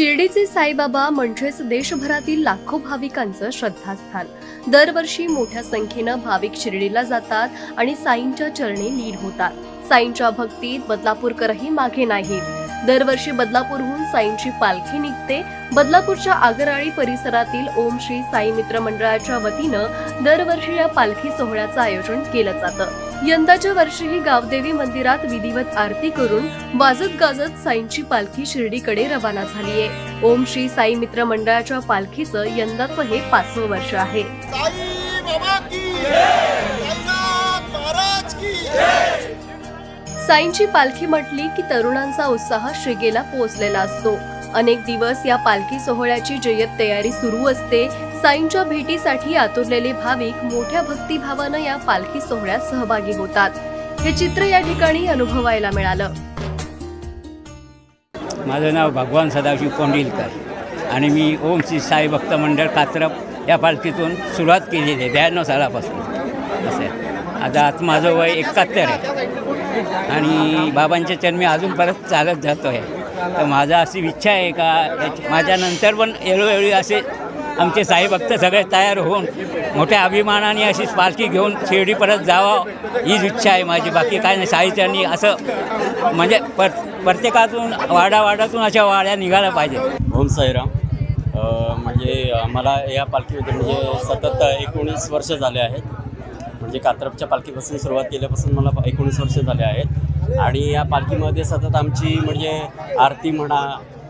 शिर्डीचे साईबाबा म्हणजेच देशभरातील लाखो भाविकांचं श्रद्धास्थान. दरवर्षी मोठ्या संख्येनं भाविक शिर्डीला जातात आणि साईंच्या चरणी लीन होतात. साईंच्या भक्तीत बदलापूरकरही मागे नाहीत. दरवर्षी बदलापूरहून साईंची पालखी निघते. बदलापूरच्या आगराळी परिसरातील ओम श्री साई मित्र मंडळाच्या वतीनं दरवर्षी या पालखी सोहळ्याचं आयोजन केलं जातं. यंदाच्या वर्षीही गावदेवी मंदिरात विधिवत आरती करून वाजत गाजत साईंची पालखी शिर्डीकडे रवाना झालीये. ओम श्री साई मित्र मंडळाच्या पालखीचं यंदाचं हे पाचवं वर्ष आहे. साईंची पालखी म्हटली की तरुणांचा उत्साह श्रीगेला पोहोचलेला असतो. अनेक दिवस या पालखी सोहळ्याची जय्यत तयारी सुरू असते. साईंच्या भेटीसाठी आतुरलेले भाविक मोठ्या भक्तिभावानं या पालखी सोहळ्यात सहभागी होतात. हे चित्र या ठिकाणी अनुभवायला मिळालं. माझं नाव भगवान सदाशिव कोंडिलकर आणि मी ओम श्री साई भक्त मंडळ कात्रप या पालखीतून सुरुवात केलेली आहे ब्याण्णव सालापासून. असं आहे. आता आता माझं वय एकाहत्तर आहे. आणि बाबांच्या चरणी अजून परत चालत जातो आहे तर माझा अशी इच्छा आहे का माझ्यानंतर पण वेळोवेळी असे आमचे साई भक्त सगळे तयार होऊन मोठ्या अभिमानाने अशी पालखी घेऊन शिर्डी परत जावं हीच इच्छा आहे माझी. बाकी काय नाही साईचरणी असं म्हणजे पर प्रत्येकातून वाडावाडातून अशा वाड्या निघायला पाहिजे ओम साईराम. म्हणजे मला या पालखीमध्ये म्हणजे सतत एकोणीस वर्ष झाले आहेत. म्हणजे कात्रपच्या पालखीपासून सुरुवात केल्यापासून मला एकोणीस वर्ष झाले आहेत. आणि या पालखीमध्ये सतत आमची म्हणजे आरती म्हणा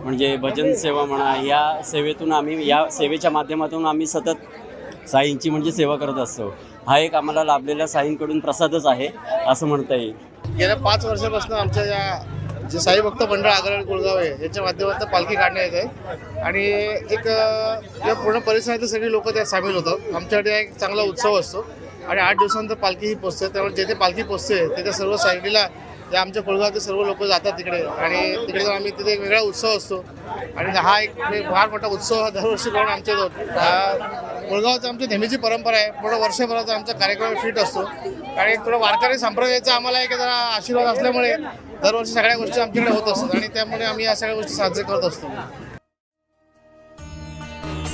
म्हणजे भजन सेवा म्हणा या सेवेतून आम्ही या सेवेच्या माध्यमातून आम्ही सतत साईंची म्हणजे सेवा करत असतो. हा एक आम्हाला लाभलेला साईंकडून प्रसादच आहे असं म्हणता येईल. गेल्या पाच वर्षापासून आमच्या या जे साई भक्त मंडळ आग्रा गुळगाव आहे याच्या माध्यमातून पालखी काढण्यात येत आहे. आणि एक या पूर्ण परिसरातील सगळी लोक त्यात सामील होतात. आमच्याकडे एक चांगला उत्सव असतो. आणि आठ दिवसानंतर पालखी ही पोचते त्यामुळे जेथे पालखी पोचते तेथे सर्व साईडीला या आमच्या कोळगावातील सर्व लोक जातात तिकडे. आणि तिकडे जाऊन आम्ही तिथे एक वेगळा उत्सव असतो. आणि हा एक फार मोठा उत्सव हा दरवर्षी करून आमच्या इथं हा आमची नेहमीची परंपरा आहे. पूर्ण वर्षभराचा आमचा कार्यक्रम फिट असतो. आणि थोडं वारकरी संप्रदायाचा आम्हाला एक जरा आशीर्वाद असल्यामुळे दरवर्षी सगळ्या गोष्टी आमच्याकडे होत असतात. आणि त्यामुळे आम्ही या सगळ्या गोष्टी साजरे करत असतो.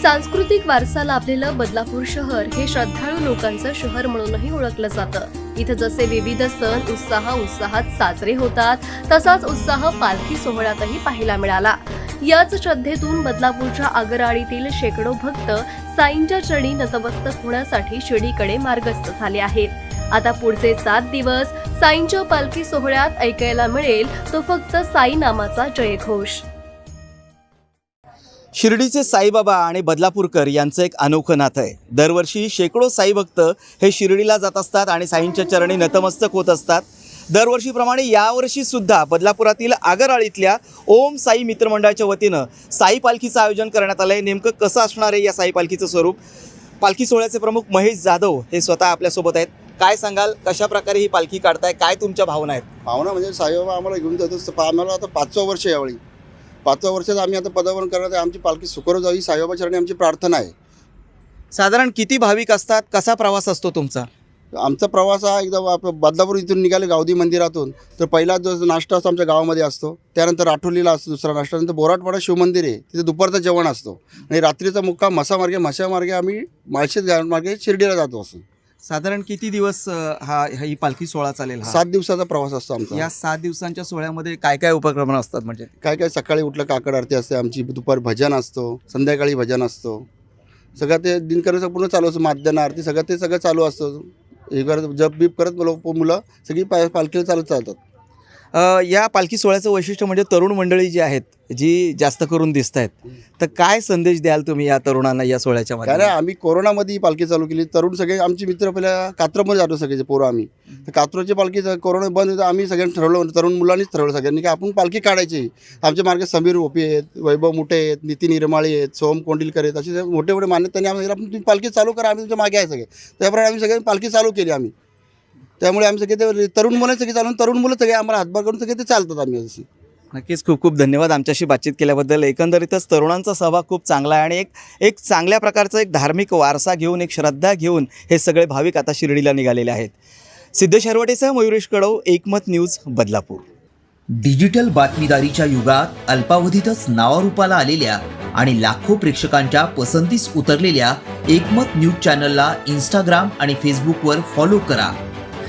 सांस्कृतिक वारसा लाभलेलं बदलापूर शहर हे श्रद्धाळू लोकांचं शहर म्हणूनही ओळखलं जातं. इथं जसे विविध सण उत्साह उत्साहात साजरे होतात तसाच उत्साह पालखी सोहळ्यातही पाहायला मिळाला. याच श्रद्धेतून बदलापूरच्या आगराळीतील शेकडो भक्त साईंच्या चढी नतमस्तक होण्यासाठी शिर्डीकडे मार्गस्थ झाले आहेत. आता पुढचे सात दिवस साईंच्या पालखी सोहळ्यात ऐकायला मिळेल तो फक्त साई नामाचा जयघोष. शिर्डीचे साईबाबा आणि बदलापूरकर यांचं एक अनोखं नातं आहे. दरवर्षी शेकडो साई भक्त हे शिर्डीला जात असतात आणि साईंच्या चरणी नतमस्तक होत असतात. दरवर्षीप्रमाणे यावर्षी सुद्धा बदलापुरातील आगरआळीतल्या ओम साई मित्रमंडळाच्या वतीनं साई पालखीचं आयोजन करण्यात आलं आहे नेमकं कसं असणार आहे या साई पालखीचं स्वरूप? पालखी सोहळ्याचे प्रमुख महेश जाधव हे स्वतः आपल्यासोबत आहेत. काय सांगाल? कशा प्रकारे ही पालखी काढताय? काय तुमच्या भावना आहेत? भावना म्हणजे साईबाबा आम्हाला घेऊन जातो आम्हाला आता पाचवं वर्ष यावेळी. पाचव्या वर्षात आम्ही आता पदावरण करत आहे. आमची पालखी सुखर जावी साईबाबा चरणी आमची प्रार्थना आहे. साधारण किती भाविक असतात? कसा प्रवास असतो तुमचा? आमचा प्रवास हा एकदम आप- बदलापूर इथून निघाले गावदी मंदिरातून. तर पहिला जो नाश्ता असतो आमच्या गावामध्ये असतो. त्यानंतर आठवलीला असतो दुसरा नाश्ता. नंतर बोराटपाडा शिवमंदिर आहे. तिथे दुपारचं जेवण असतो. आणि रात्रीचा मुक्काम मसामार्गे मशामार्गे आम्ही माळशेत मार्गे शिर्डीला जातो असं. साधारण किती दिवस अ, हा हा- ही पालखी सोहळा चालेल हा? सात दिवसाचा प्रवास असतो आमचा. या सात दिवसांच्या सोहळ्यामध्ये काय काय उपक्रम असतात म्हणजे? काय काय सकाळी उठलं काकड आरती असते आमची दुपारी भजन असतो संध्याकाळी भजन असतो. सगळं ते दिनकरचं पूर्ण चालू असतं माध्यान आरती सगळं ते सगळं चालू असतं. हे करत जप बीप करत लोक मुलं सगळी पाय पालखीला चालत चालतात. या पालखी सोहळ्याचं वैशिष्ट्य म्हणजे तरुण मंडळी जी आहेत जी जास्त करून दिसत आहेत तर काय संदेश द्याल तुम्ही या तरुणांना या सोहळ्याच्या कारण आम्ही कोरोनामध्ये ही पालखी चालू केली. तरुण सगळे आमचे मित्र पहिल्या कात्रमध्ये जातो सगळे पोरं आम्ही. तर कात्रची पालखी जर कोरोना बंद होतं आम्ही सगळ्यांनी ठरवलं म्हणजे तरुण मुलांनीच ठरवलं सगळ्यांनी की आपण पालखी काढायची. आमच्या मार्गे समीर ओपी आहेत वैभव मुठे आहेत नितीन निर्माळे आहेत सोहम कोंडिलकर आहेत असे मोठे मोठे मान्यतांनी आम्ही आपण तुम्ही पालखी चालू करा आम्ही तुमच्या मागे आहे सगळे. त्याप्रमाणे आम्ही सगळ्यांनी पालखी चालू केली आम्ही. त्यामुळे आम्ही सगळे ते तरुण मुलं सगळे चालून तरुण मुलं सगळे आम्हाला हातभार करून सगळे ते चालतात आम्ही अशी. नक्कीच खूप खूप धन्यवाद आमच्याशी बातचीत केल्याबद्दल. एकंदरीतच तरुणांचा सहभाग खूप चांगला आहे आणि एक एक चांगल्या प्रकारचा एक धार्मिक वारसा घेऊन एक श्रद्धा घेऊन हे सगळे भाविक आता शिर्डीला निघालेले आहेत. सिद्धेश हरवटेसह मयुरेश कडव एकमत न्यूज बदलापूर. डिजिटल बातमीदारीच्या युगात अल्पावधीतच नावारूपाला आलेल्या आणि लाखो प्रेक्षकांच्या पसंतीस उतरलेल्या एकमत न्यूज चॅनलला इंस्टाग्राम आणि फेसबुकवर फॉलो करा.